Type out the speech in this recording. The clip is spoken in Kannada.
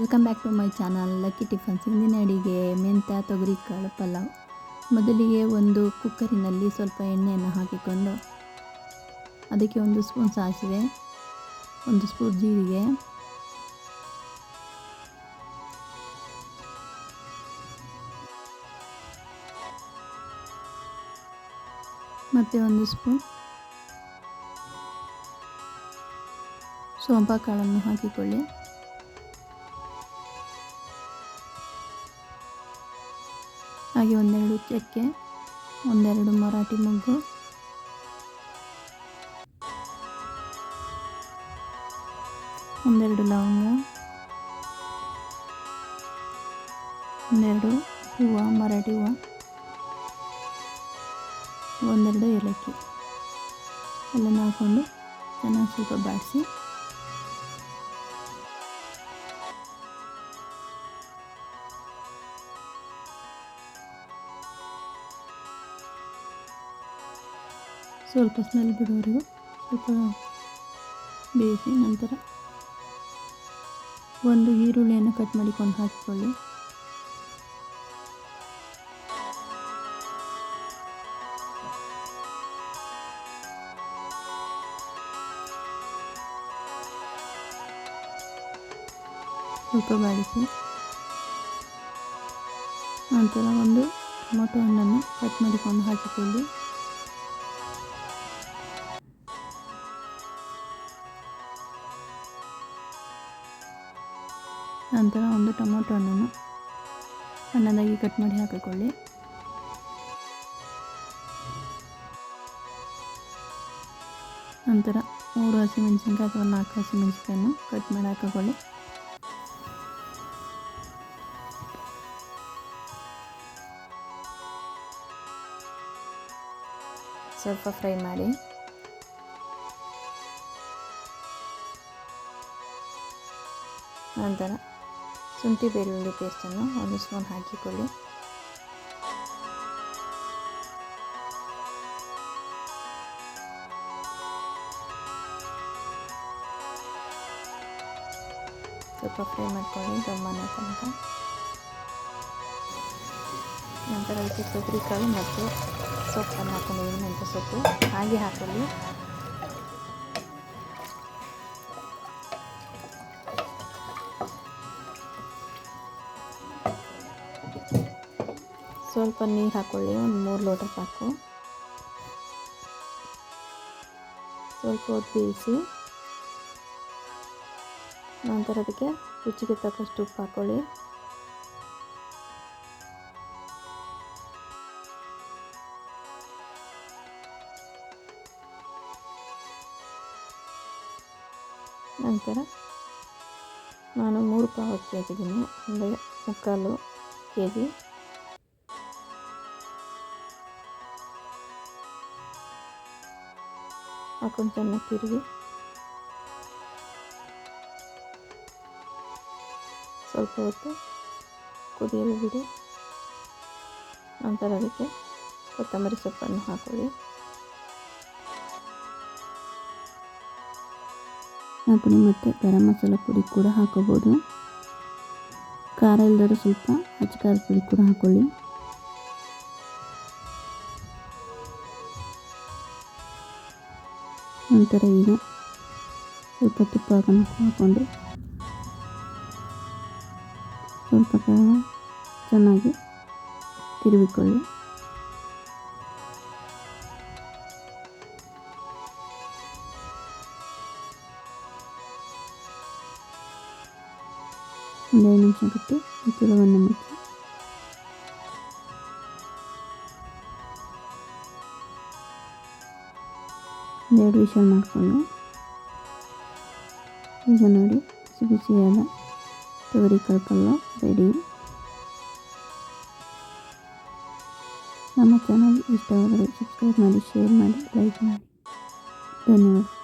Welcome back to my channel lucky tiffins ಇಂದಿನ ಅಡಿಗೆ ಮೆಂತ್ಯ ತೊಗರಿಕಾಳು ಪಲಾವ್. ಮೊದಲಿಗೆ ಒಂದು ಕುಕ್ಕರಿನಲ್ಲಿ ಸ್ವಲ್ಪ ಎಣ್ಣೆಯನ್ನು ಹಾಕಿಕೊಂಡು ಅದಕ್ಕೆ ಒಂದು ಸ್ಪೂನ್ ಸಾಸಿವೆ, ಒಂದು ಸ್ಪೂನ್ ಜೀರಿಗೆ, ಮತ್ತು ಒಂದು ಸ್ಪೂನ್ ಸೋಂಪಾ ಕಾಳನ್ನು ಹಾಕಿಕೊಳ್ಳಿ. ಹಾಗೆ ಒಂದೆರಡು ಚಕ್ಕೆ ಒಂದೆರಡು ಮರಾಠಿ ಮೊಗ್ಗು. ಒಂದೆರಡು ಲವಂಗ. ಒಂದೆರಡು ಹೂವು, ಮರಾಠಿ ಹೂವು. ಒಂದೆರಡು ಏಲಕ್ಕಿ. ಎಲ್ಲ ಹಾಕ್ಕೊಂಡು ಚೆನ್ನಾಗಿ ಸ್ವಲ್ಪ ಬಾಡಿಸಿ ಸ್ವಲ್ಪ ಸ್ಮೆಲ್ ಬಿಡೋವರೆಗೂ ಸ್ವಲ್ಪ ಬೇಯಿಸಿ ನಂತರ ಒಂದು ಈರುಳ್ಳಿಯನ್ನು ಕಟ್ ಮಾಡಿಕೊಂಡು ಹಾಕಿಕೊಳ್ಳಿ. ಸ್ವಲ್ಪ ಬಾಡಿಸಿ ನಂತರ ಒಂದು ಟೊಮೊಟೊ ಹಣ್ಣನ್ನು ಕಟ್ ಮಾಡಿಕೊಂಡು ಹಾಕಿಕೊಳ್ಳಿ. ನಂತರ ಒಂದು ಟೊಮೊಟೊ ಹಣ್ಣನ್ನು ಸಣ್ಣದಾಗಿ ಕಟ್ ಮಾಡಿ ಹಾಕಿಕೊಳ್ಳಿ. ನಂತರ ಮೂರು ಹಸಿಮೆಣಸಿನ್ಕಾಯಿ ಅಥವಾ ನಾಲ್ಕು ಹಸಿಮೆಣಸಿನ್ಕಾಯನ್ನು ಕಟ್ ಮಾಡಿ ಹಾಕಿಕೊಳ್ಳಿ. ಸ್ವಲ್ಪ ಫ್ರೈ ಮಾಡಿ. ನಂತರ ಶುಂಠಿ ಬೆಳ್ಳುಳ್ಳಿ ಪೇಸ್ಟನ್ನು ಒಂದು ಸ್ಪೂನ್ ಹಾಕಿಕೊಳ್ಳಿ. ಸ್ವಲ್ಪ ಫ್ರೈ ಮಾಡ್ಕೊಳ್ಳಿ ದಮ್ಮನ ತನಕ. ನಂತರ ಅದಕ್ಕೆ ಕೊಬ್ಬರಿ ಕಾಳು ಮತ್ತು ಸೊಪ್ಪನ್ನು ಹಾಕೊಂಡಿದ್ದೀನಿ, ಮೆಂತ್ಯ ಸೊಪ್ಪು. ಹಾಗೆ ಹಾಕೊಳ್ಳಿ. ಸ್ವಲ್ಪ ನೀರು ಹಾಕ್ಕೊಳ್ಳಿ ಒಂದು ಮೂರು ಲೋಟ ಸಾಕು ಸ್ವಲ್ಪ ಹೊತ್ತು ಬೇಯಿಸಿ, ನಂತರ ಅದಕ್ಕೆ ರುಚಿಗೆ ತಕ್ಕಷ್ಟು ಉಪ್ಪು ಹಾಕ್ಕೊಳ್ಳಿ ನಂತರ ನಾನು ಮೂರು ಪಾವ್ ಅಕ್ಕಿ ಹಾಕಿದ್ದೀನಿ, ಅಂದರೆ ಮುಕ್ಕಾಲು ಕೆ ಜಿ. ಹಾಕೊಂಡು ಚೆನ್ನಾಗಿ ತಿರುಗಿ. ಸ್ವಲ್ಪ ಹೊತ್ತು ಕುದಿಯಲು ಬಿಡಿ. ನಂತರ ಅದಕ್ಕೆ ಕೊತ್ತಂಬರಿ ಸೊಪ್ಪನ್ನು ಹಾಕೊಳ್ಳಿ. ಪುಡಿ ಮತ್ತು ಗರಂ ಮಸಾಲ ಪುಡಿ ಕೂಡ ಹಾಕೋಬೋದು ಖಾರ ಇಲ್ಲದರೂ ಸ್ವಲ್ಪ ಅಚ್ಚ ಖಾರದ ಪುಡಿ ಕೂಡ ಹಾಕೊಳ್ಳಿ. ನಂತರ ಈಗ ಸ್ವಲ್ಪ ತುಪ್ಪ ಹಾಕೊಂಡು ಸ್ವಲ್ಪ ಚೆನ್ನಾಗಿ ತಿರುಗಿಕೊಳ್ಳಿ ಒಂದೆರಡು ನಿಮಿಷ ಬಿಟ್ಟು ಮುಚ್ಚಿ. ಒಂದೆರಡು ವಿಷಲ್ ಮಾಡಿಕೊಂಡು ಈಗ ನೋಡಿ ಬಿಸಿ ಬಿಸಿಯಾದ ತೊಗರಿ ಕಳ್ಪಲ್ಲ ರೆಡಿ ನಮ್ಮ ಚಾನಲ್ ಇಷ್ಟವಾದರೆ ಸಬ್ಸ್ಕ್ರೈಬ್ ಮಾಡಿ ಶೇರ್ ಮಾಡಿ ಲೈಕ್ ಮಾಡಿ ಧನ್ಯವಾದ